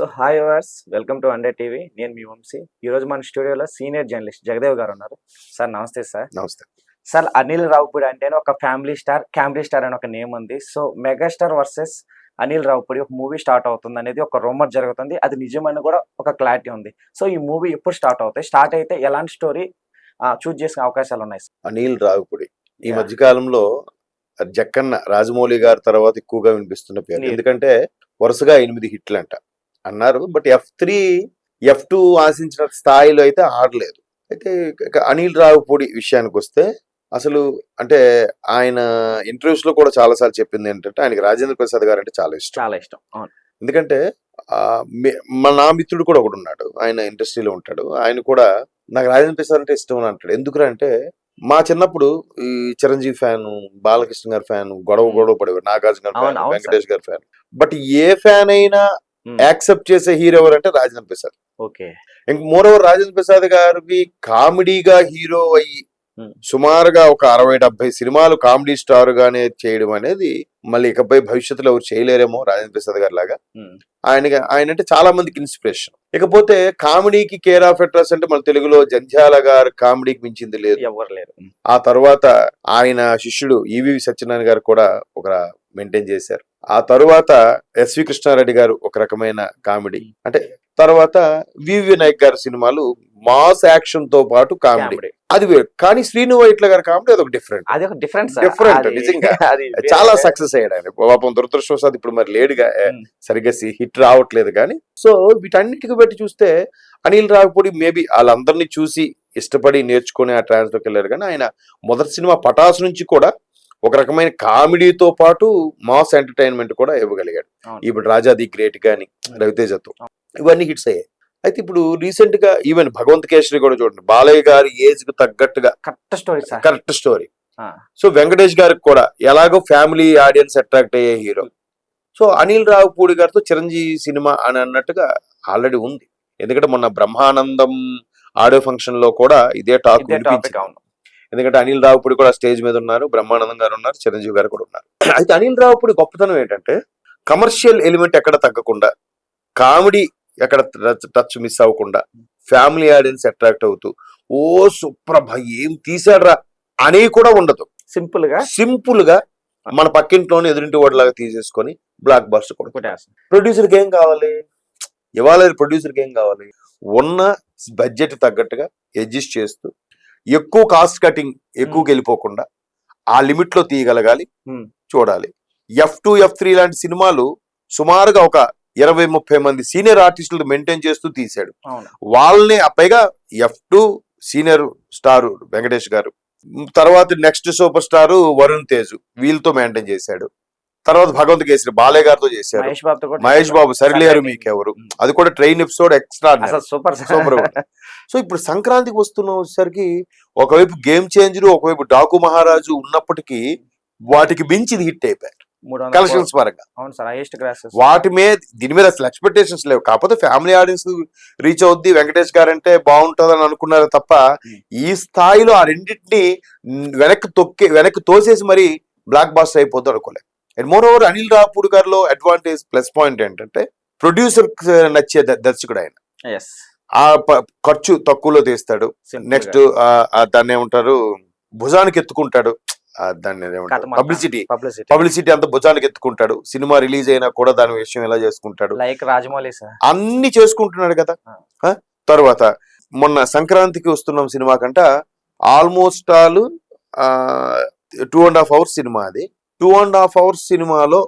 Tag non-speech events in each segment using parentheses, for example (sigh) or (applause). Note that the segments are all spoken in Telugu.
So hi viewers welcome to Ande TV. నేను మీ వంశీ. ఈ రోజు మన స్టూడియోలో సీనియర్ జర్నలిస్ట్ జగదేవ్ గారు ఉన్నారు. సార్ నమస్తే సార్. నమస్తే. సార్ అనిల్ రావుపూడి అంటేనే ఒక ఫ్యామిలీ స్టార్ క్యామ్రీ స్టార్ అని ఒక నేమ్ ఉంది. So megastar versus Anil Ravipudi ఒక మూవీ స్టార్ట్ అవుతుంది అనేది ఒక రూమర్ జరుగుతుంది. అది నిజమని కూడా ఒక క్లారిటీ ఉంది. సో ఈ మూవీ ఎప్పుడు స్టార్ట్ అవుతాయి? స్టార్ట్ అయితే ఎలాంటి స్టోరీ చూజ్ చేసే అవకాశాలు ఉన్నాయి సార్? అనిల్ రావిపూడి. ఈ Yeah. మధ్య కాలంలో జక్కన్న రాజమౌళి గారి తర్వాత ఎక్కువగా వినిపిస్తున్న పేరు. ఎందుకంటే వరుసగా ఎనిమిది హిట్లు అంట అన్నారు. But F three F two ఆశించిన స్థాయిలో అయితే ఆడలేదు. అయితే అనిల్ రావుపూడి విషయానికి వస్తే అసలు అంటే ఆయన ఇంటర్వ్యూస్లో కూడా చాలా సార్లు చెప్పింది ఏంటంటే ఆయనకి రాజేంద్ర ప్రసాద్ గారు అంటే చాలా ఇష్టం. చాలా ఇష్టం. ఎందుకంటే మే- నా మిత్రుడు కూడా ఒకడు ఉన్నాడు. ఆయన ఇండస్ట్రీలో ఉంటాడు. ఆయన కూడా నాకు రాజేంద్ర ప్రసాద్ అంటే ఇష్టం అని అంటాడు. ఎందుకురా అంటే మా చిన్నప్పుడు ఈ చిరంజీవి ఫ్యాన్ బాలకృష్ణ గారి ఫ్యాన్ గొడవ గొడవ పడేవారు నాగార్జున గారి ఫ్యాన్ వెంకటేష్ గారి ఫ్యాన్. బట్ ఏ ఫ్యాన్ అయినా యాక్సెప్ట్ చేసే హీరో ఎవరు అంటే రాజేంద్ర ప్రసాద్. ఓకే. ఇంక మోర్ ఓవర్ రాజేంద్ర ప్రసాద్ గారికి కామెడీగా హీరో అయ్యి Hmm. సుమారుగా ఒక అరవై డెబ్బై సినిమాలు కామెడీ స్టార్ గానే చేయడం అనేది మళ్ళీ ఇకపై భవిష్యత్తులో ఎవరు చేయలేరేమో రాజేంద్ర ప్రసాద్ గారి లాగా. ఆయన ఆయన అంటే చాలా మందికి ఇన్స్పిరేషన్. ఇకపోతే కామెడీకి కేర్ ఆఫ్ అడ్రస్ అంటే మన తెలుగులో జంధ్యాల గారు కామెడీకి మించింది లేదు. ఎవరు లేరు. ఆ తర్వాత ఆయన శిష్యుడు ఈవి సత్యనారాయణ గారు కూడా ఒక మెయింటైన్ చేశారు. ఆ తరువాత ఎస్వి కృష్ణారెడ్డి గారు ఒక రకమైన కామెడీ. అంటే తర్వాత వివి నాయక్ గారి సినిమాలు మాస్ యాక్షన్తో పాటు కామెడీ. అది వేరు. కానీ శ్రీను వైట్ల గారి కామెడీ అది ఒక డిఫరెంట్ అది ఒక డిఫరెన్స్ Different, నిజంగా. (laughs) చాలా సక్సెస్ అయ్యాడు ఆయన. పాపం దురదృష్టవశాత్ ఇప్పుడు మరి లేడుగా. సరిగ్గా హిట్ రావట్లేదు కానీ. సో వీటన్నిటికి బట్టి చూస్తే అనిల్ రావిపూడి మేబీ వాళ్ళందరినీ చూసి ఇష్టపడి నేర్చుకుని ఆ ట్రాన్స్లోకి వెళ్ళారు కానీ ఆయన మొదటి సినిమా పటాస్ నుంచి కూడా ఒక రకమైన కామెడీతో పాటు మాస్ ఎంటర్టైన్మెంట్ కూడా ఇవ్వగలిగాడు. ఇప్పుడు రాజా ది గ్రేట్ గాని రవితేజతో ఇవన్నీ హిట్స్ అయ్యాయి. అయితే ఇప్పుడు రీసెంట్గా ఈవెన్ భగవంత్ కేసరి కూడా చూడండి బాలయ్య గారి ఏజ్కు తగ్గట్టుగా correct story correct story. So Venkatesh గారికి కూడా ఎలాగో ఫ్యామిలీ ఆడియన్స్ అట్రాక్ట్ అయ్యే హీరో. సో అనిల్ రావుపూడి గారితో చిరంజీవి సినిమా అని అన్నట్టుగా ఆల్రెడీ ఉంది. ఎందుకంటే మొన్న బ్రహ్మానందం ఆడియో ఫంక్షన్లో కూడా ఇదే టాపిక్ ఎందుకంటే అనిల్ రావుపూడి కూడా స్టేజ్ మీద ఉన్నారు బ్రహ్మానందం గారు ఉన్నారు చిరంజీవి గారు కూడా ఉన్నారు. అయితే అనిల్ రావుపూడి గొప్పతనం ఏంటంటే కమర్షియల్ ఎలిమెంట్ ఎక్కడ తగ్గకుండా కామెడీ ఎక్కడ టచ్ మిస్ అవ్వకుండా ఫ్యామిలీ ఆడియన్స్ అట్రాక్ట్ అవుతూ ఓ సుప్రభ ఏం తీసాడ్రా అని కూడా ఉండదు. సింపుల్గా సింపుల్గా మన పక్కింట్లోనే ఎదురింటి వాడిలాగా తీసేసుకొని బ్లాక్ బస్టర్ కూడా ప్రొడ్యూసర్కి ఏం కావాలి? ఇవాళ ప్రొడ్యూసర్కి ఏం కావాలి? ఉన్న బడ్జెట్ తగ్గట్టుగా అడ్జస్ట్ చేస్తూ ఎక్కువ కాస్ట్ కటింగ్ ఎక్కువకి వెళ్ళిపోకుండా ఆ లిమిట్లో తీయగలగాలి. చూడాలి. ఎఫ్ టూ ఎఫ్ త్రీ లాంటి సినిమాలు సుమారుగా ఒక ఇరవై ముప్పై మంది సీనియర్ ఆర్టిస్టులు మెయింటైన్ చేస్తూ తీశాడు. వాళ్ళని పైగా F two senior star Venkatesh గారు తర్వాత next super star Varun Tej వీళ్ళతో మెయింటైన్ చేశాడు. తర్వాత భగవంత్ కేసరి బాలయ్య గారితో చేశారు. మహేష్ బాబు సరిలేరు. మీకెవరు. అది కూడా train episode extra super super so ఇప్పుడు సంక్రాంతికి వస్తున్న వచ్చేసరికి ఒకవైపు గేమ్ చేంజర్ ఒకవైపు డాకు మహారాజు ఉన్నప్పటికీ వాటికి మించి ఇది హిట్ అయిపోయారు. కలెక్షన్స్ పరంగా. అవును సార్ హైయెస్ట్ క్లాసెస్ వాటి మీద దీని మీద అసలు ఎక్స్పెక్టేషన్స్ లేవు. కాకపోతే ఫ్యామిలీ ఆడియన్స్ రీచ్ అవుద్ది. వెంకటేష్ గారు అంటే బాగుంటుంది అని అనుకున్నారు తప్ప. ఈ స్థాయిలో ఆ రెండింటిని వెనక్కి తొక్కి వెనక్కి తోసేసి మరి బ్లాక్ బాస్టర్ అయిపోద్ది అనుకోలేదు. And moreover Anil Ravipudi గారిలో అడ్వాంటేజ్ ప్లస్ పాయింట్ ఏంటంటే ప్రొడ్యూసర్ నచ్చే ద- దర్శకుడు ఆయన. ఆ ఖర్చు తక్కువలో తీస్తాడు. నెక్స్ట్ దాన్ని ఏమంటారు? భుజానికి ఎత్తుకుంటాడు. దాన్ని పబ్లిసిటీ పబ్లిసిటీ అంతా భుజానికి ఎత్తుకుంటాడు. సినిమా రిలీజ్ అయినా కూడా దాని విషయం ఎలా చేసుకుంటాడు? లైక్ రాజమౌళి అన్ని చేసుకుంటున్నాడు కదా? తర్వాత మొన్న సంక్రాంతికి వస్తున్నాం సినిమా కంట almost all two and half hours cinema అది. టూ అండ్ హాఫ్ అవర్స్ సినిమాలో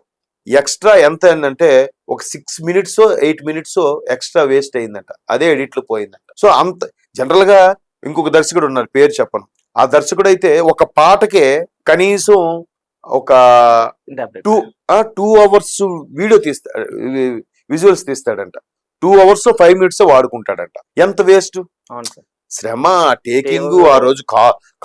ఎక్స్ట్రా ఎంత అయిందంటే ఒక six minutes eight minutes extra waste అయిందంట. అదే ఎడిట్లు పోయిందంట. సో అంత జనరల్గా ఇంకొక దర్శకుడు ఉన్నారు పేరు చెప్పను. ఆ దర్శకుడు అయితే ఒక పాటకే కనీసం ఒక టూ టూ అవర్స్ వీడియో తీస్తాడు విజువల్స్ తీస్తాడంట. టూ అవర్స్ ఫైవ్ మినిట్స్ వాడుకుంటాడంట. ఎంత వేస్ట్? శ్రమ టేకింగ్ ఆ రోజు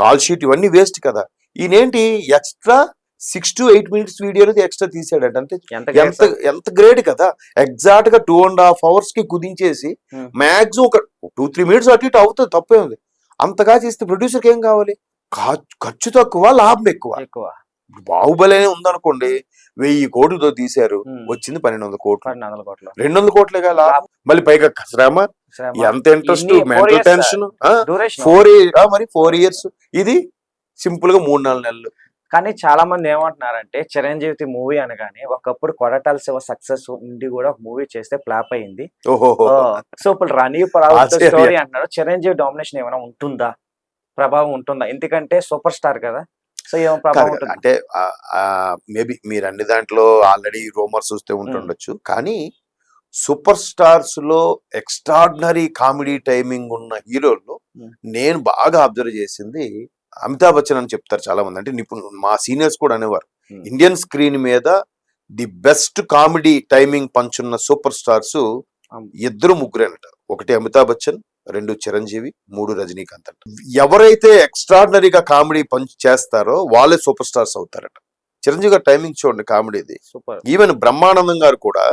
కాల్ షీట్ ఇవన్నీ వేస్ట్ కదా. ఈయనేంటి? Extra six to eight minutes వీడియోలో ఎక్స్ట్రా తీసాడంట అంటే ఎంత ఎంత గ్రేట్ కదా. ఎగ్జాక్ట్గా టూ అండ్ హాఫ్ అవర్స్కి కుదించేసి Hmm. మాక్సిమం ఒక టూ త్రీ మినిట్స్ అటు ఇటు అవుతుంది తప్పే ఉంది. అంతగా చేస్తే ప్రొడ్యూసర్కి ఏం కావాలి? ఖర్చు తక్కువ లాభం ఎక్కువ. ఎక్కువ. బాహుబలి అనే ఉందనుకోండి వెయ్యి కోట్లతో తీశారు ఉమ్. వచ్చింది పన్నెండు వందల కోట్లు. రెండు వందల కోట్లే కదా. మళ్ళీ పైగా శ్రమ. ఎంత ఇంట్రెస్ట్ మెంటల్ టెన్షన్. ఫోర్ మరి ఫోర్ ఇయర్స్ ఇది సింపుల్గా మూడు నాలుగు నెలలు. కానీ చాలా మంది ఏమంటున్నారంటే చిరంజీవి మూవీ అనగానే ఒకప్పుడు కొడటాల శివ సక్సెస్ ఉండి కూడా ఒక మూవీ చేస్తే ఫ్లాప్ అయింది. సో ఇప్పుడు రణీవ్. స్టోరీ అంటున్నారు. చిరంజీవి డామినేషన్ ఏమైనా ఉంటుందా? ప్రభావం ఉంటుందా? ఎందుకంటే సూపర్ స్టార్ కదా. సో ఏమో ప్రభావం ఉంటుంది? అంటే మేబీ మీరు అన్ని దాంట్లో ఆల్రెడీ రోమర్స్ చూస్తే ఉంటుండొచ్చు. కానీ సూపర్ స్టార్స్లో ఎక్స్ట్రాడినరీ కామెడీ టైమింగ్ ఉన్న హీరోల్లో. నేను బాగా అబ్జర్వ్ చేసింది అమితాబ్ బచ్చన్ అని చెప్తారు చాలా మంది అంటే నిపుణులు మా సీనియర్స్ కూడా అనేవారు. Hmm. ఇండియన్ స్క్రీన్ మీద ది బెస్ట్ కామెడీ టైమింగ్ పంచున్న సూపర్ స్టార్స్. ఇద్దరు ముగ్గురేనట ఒకటి అమితాబ్ బచ్చన్ రెండు చిరంజీవి మూడు రజనీకాంత్ అంట ఎవరైతే ఎక్స్ట్రాడినరీగా కామెడీ పంచ్ చేస్తారో వాళ్ళే సూపర్ స్టార్స్ అవుతారట. చిరంజీవి గారు టైమింగ్ చూడండి కామెడీది. ఈవెన్ బ్రహ్మానందం గారు కూడా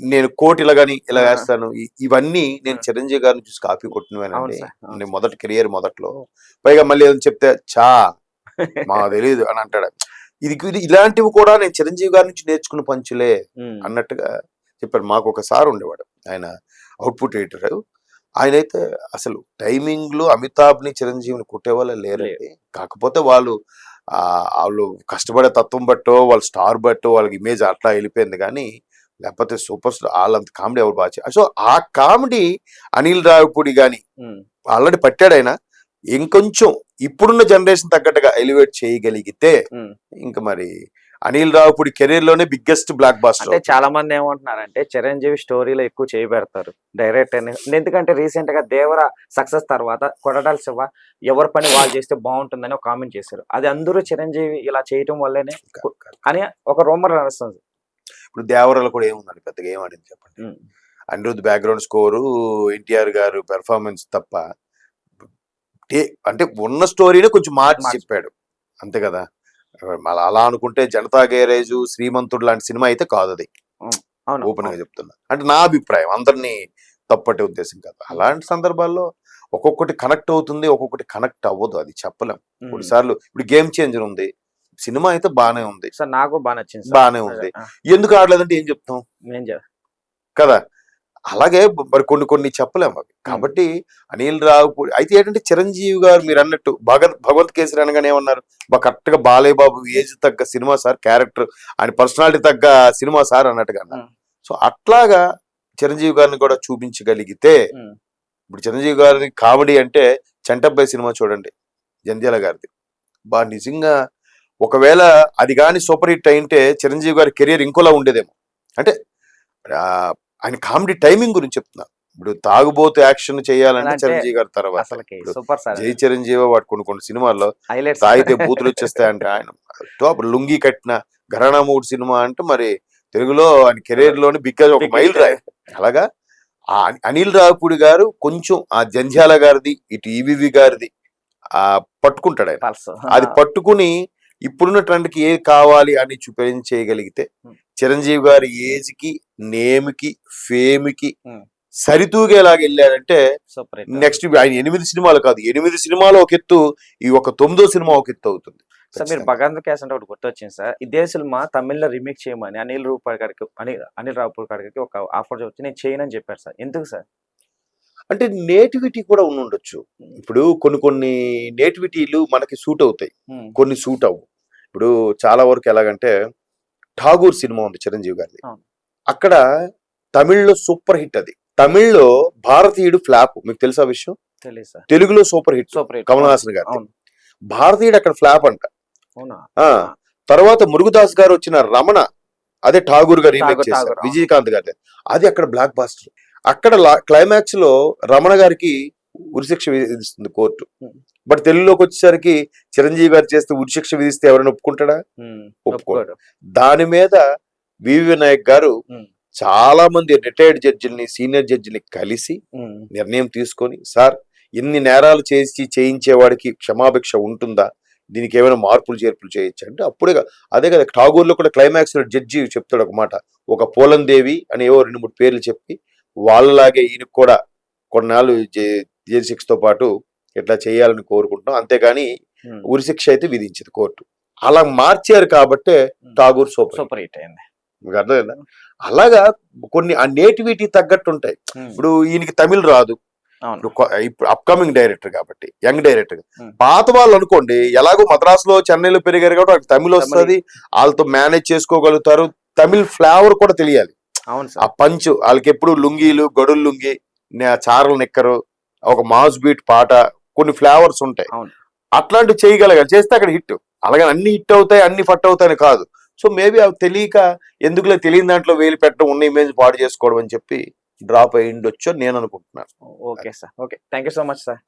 నేను కోటి ఇలా గాని ఇలా. వేస్తాను. ఇవన్నీ నేను. చిరంజీవి గారిని చూసి కాపీ కొట్టినవేనండి. నేను మొదటి కెరియర్ మొదట్లో. పైగా మళ్ళీ ఏదైనా చెప్తే చా మా తెలియదు అని అంటాడు. ఇది ఇలాంటివి కూడా నేను చిరంజీవి గారి నుంచి నేర్చుకున్న పంచులే. అన్నట్టుగా చెప్పారు మాకు ఒక సార్ ఉండేవాడు. ఆయన అవుట్పుట్ ఎడిటర్. ఆయన అయితే అసలు టైమింగ్లో అమితాబ్ని చిరంజీవిని కొట్టేవాళ్ళే లేరండి. కాకపోతే వాళ్ళు ఆ వాళ్ళు కష్టపడే తత్వం బట్టో వాళ్ళ స్టార్ బట్టో వాళ్ళకి ఇమేజ్ అట్లా వెళ్ళిపోయింది. కానీ లేకపోతే సూపర్ స్టార్ వాళ్ళంత కామెడీ ఎవరు బాగా సో ఆ కామెడీ అనిల్ రావిపూడి గాని ఉమ్. ఆల్రెడీ పట్టాడు ఆయన. ఇంకొంచెం ఇప్పుడున్న జనరేషన్ తగ్గట్టుగా ఎలివేట్ చేయగలిగితే. ఇంకా మరి అనిల్ రావుపూడి కెరీర్లోనే బిగ్గెస్ట్ బ్లాక్ అంటే బాస్టర్ చాలా మంది ఏమంటున్నారంటే చిరంజీవి స్టోరీలో ఎక్కువ చేయబెడతారు డైరెక్ట్ అని. ఎందుకంటే రీసెంట్గా దేవర సక్సెస్ తర్వాత కొడటాల శివ ఎవరి పని వాళ్ళు చేస్తే బాగుంటుందని ఒక కామెంట్ చేశారు. అది అందరూ చిరంజీవి ఇలా చేయటం వల్లనే అని ఒక రూమర్ నడుస్తుంది ఇప్పుడు దేవరలో కూడా ఏముందండి? పెద్దగా ఏమడింది చెప్పండి. ఉమ్. అనిరుద్ బ్యాక్గ్రౌండ్ స్కోరు ఎన్టీఆర్ గారు పెర్ఫార్మెన్స్ తప్ప అంటే ఉన్న స్టోరీని కొంచెం మార్చి. చెప్పాడు. అంతే కదా? మళ్ళీ అలా అనుకుంటే జనతా గ్యారేజ్ శ్రీమంతుడు లాంటి సినిమా అయితే కాదు అది. ఓపెన్గా చెప్తున్నా. అంటే నా అభిప్రాయం అందరినీ తప్పట్టే ఉద్దేశం కాదు. అలాంటి సందర్భాల్లో ఒక్కొక్కటి కనెక్ట్ అవుతుంది ఒక్కొక్కటి కనెక్ట్ అవ్వదు అది చెప్పలేం. కొన్నిసార్లు ఇప్పుడు గేమ్ చేంజర్ ఉంది. సినిమా అయితే బానే ఉంది. సార్ నాకు బాగా నచ్చింది. బానే ఉంది. ఎందుకు ఆడలేదంటే ఏం చెప్తాం? కదా? అలాగే మరి కొన్ని కొన్ని చెప్పలేము అవి. కాబట్టి అనిల్ రావు అయితే ఏంటంటే చిరంజీవి గారు మీరు అన్నట్టు భగత్ భగవంత్ కేసరి అనగానే ఏమన్నారు? కరెక్ట్గా బాలయ్య బాబు ఏజ్ తగ్గ సినిమా సార్ క్యారెక్టర్ ఆయన పర్సనాలిటీ తగ్గ సినిమా సార్ అన్నట్టుగా అన్నారు. సో అట్లాగా చిరంజీవి గారిని కూడా చూపించగలిగితే. ఇప్పుడు చిరంజీవి గారి కామెడీ అంటే చంటబ్బాయి సినిమా చూడండి జంధ్యాల గారిది. బా నిజంగా ఒకవేళ అది కానీ సూపర్ హిట్ అయింటే చిరంజీవి గారి కెరీర్ ఇంకోలా ఉండేదేమో. అంటే ఆయన కామెడీ టైమింగ్ గురించి చెప్తున్నా. ఇప్పుడు తాగుబోతు యాక్షన్ చేయాలంటే చిరంజీవి గారి తర్వాత జై చిరంజీవి వాడు కొన్ని కొన్ని సినిమాల్లో తాగితే బూతులు వచ్చేస్తాయంటే ఆయన టాప్ లుంగి కట్టిన ఘరానా మూడు సినిమా అంటే మరి తెలుగులో ఆయన కెరీర్లోని బిగ్గ ఒక మైల్ రాయి. అలాగా అనిల్ రావుపూడి గారు కొంచెం ఆ జంధ్యాల గారిది ఇటు ఈవివి గారిది ఆ పట్టుకుంటాడు ఆయన. అది పట్టుకుని ఇప్పుడున్న ట్రెండ్కి ఏది కావాలి అని చూపించేయగలిగితే. చిరంజీవి గారి ఏజ్కి నేమ్కి ఫేమ్కి Hmm. సరితూగేలాగా వెళ్ళాడంటే నెక్స్ట్ ఆయన ఎనిమిది సినిమాలు కాదు ఎనిమిది సినిమాలు ఒక ఎత్తు ఈ ఒక తొమ్మిదో సినిమా ఒక ఎత్తు అవుతుంది. సార్ మీరు భగవంత్ కేస్ అంటే ఒకటి గుర్తొచ్చింది సార్. ఇదే సినిమా తమిళ్ళో రీమేక్ చేయమని అనిల్ రూపాయ్ గారికి అనిల్ అనిల్ రావుపూర్ గారికి ఒక ఆఫర్ వచ్చి నేను చేయనని చెప్పారు సార్. ఎందుకు సార్? అంటే నేటివిటీ కూడా ఉండి ఉండొచ్చు ఇప్పుడు కొన్ని కొన్ని నేటివిటీలు మనకి సూట్ అవుతాయి. కొన్ని సూట్ అవ్వు. ఇప్పుడు చాలా వరకు ఎలాగంటే ఠాగూర్ సినిమా ఉంది చిరంజీవి గారిది. అక్కడ తమిళ్ళో సూపర్ హిట్ అది. తమిళ్ళో భారతీయుడు ఫ్లాప్. మీకు తెలుసా విషయం? తెలుగులో super hit. Super hit. Kamal Haasan గారు భారతీయుడు అక్కడ ఫ్లాప్ అంట. తర్వాత మురుగుదాస్ గారు వచ్చిన రమణ అదే ఠాగూర్ గారు రీమేక్ చేశారు. విజయకాంత్ గారి అది అక్కడ బ్లాక్ బాస్టర్ అక్కడ క్లైమాక్స్లో రమణ గారికి ఉరిశిక్ష విధిస్తుంది కోర్టు. బట్ తెలుగులోకి వచ్చేసరికి చిరంజీవి గారు చేస్తే ఉరిశిక్ష విధిస్తే ఎవరైనా ఒప్పుకుంటాడా. ఒప్పుకోడు. దాని మీద వివి వినాయక్ గారు. చాలా మంది రిటైర్డ్ జడ్జిల్ని సీనియర్ జడ్జిని కలిసి. నిర్ణయం తీసుకొని సార్ ఇన్ని నేరాలు చేసి చేయించేవాడికి క్షమాభిక్ష ఉంటుందా దీనికి ఏమైనా మార్పులు చేర్పులు చేయొచ్చు అంటే అప్పుడే అదే కదా ఠాగూర్లో కూడా క్లైమాక్స్లో జడ్జి చెప్తాడు ఒక మాట ఒక పోలం దేవి అని ఏవో రెండు మూడు పేర్లు చెప్పి వాళ్ళలాగే ఈయనకు కూడా కొన్నాళ్ళు జైలు శిక్షతో పాటు ఇట్లా చేయాలని కోరుకుంటున్నాం. అంతేగాని. ఉరిశిక్ష అయితే విధించింది కోర్టు. అలా మార్చారు కాబట్టే టాగూర్ సూపర్ సూపర్ హిట్ అయింది. మీకు అర్థమైందా? అలాగా కొన్ని ఆ నేటివిటీ తగ్గట్టు ఉంటాయి. ఇప్పుడు ఈయనకి తమిళ్ రాదు. ఇప్పుడు అప్కమింగ్ డైరెక్టర్ కాబట్టి యంగ్ డైరెక్టర్. పాత వాళ్ళు అనుకోండి ఎలాగో మద్రాసులో చెన్నైలో పెరిగారు కాబట్టి వాళ్ళకి తమిళ్ వస్తుంది. వాళ్ళతో మేనేజ్ చేసుకోగలుగుతారు. తమిళ్ ఫ్లేవర్ కూడా తెలియాలి. ఆ పంచ్ వాళ్ళకి ఎప్పుడు లుంగీలు గడులు లుంగి చారలు నిక్కరు. ఒక మాస్ బీట్ పాట కొన్ని ఫ్లేవర్స్ ఉంటాయి. అట్లాంటివి చేయగలగాలి. చేస్తే అక్కడ హిట్. అలాగే అన్ని హిట్ అవుతాయి అన్ని ఫట్ అవుతాయని కాదు. సో మేబీ అవి తెలియక ఎందుకులే తెలియని దాంట్లో వేలు పెట్టడం ఉన్న ఇమేజ్ పాడు చేసుకోవడం అని చెప్పి డ్రాప్ అయ్యి ఉండొచ్చు అని నేను అనుకుంటున్నాను. Okay sir. Okay. Thank you so much sir.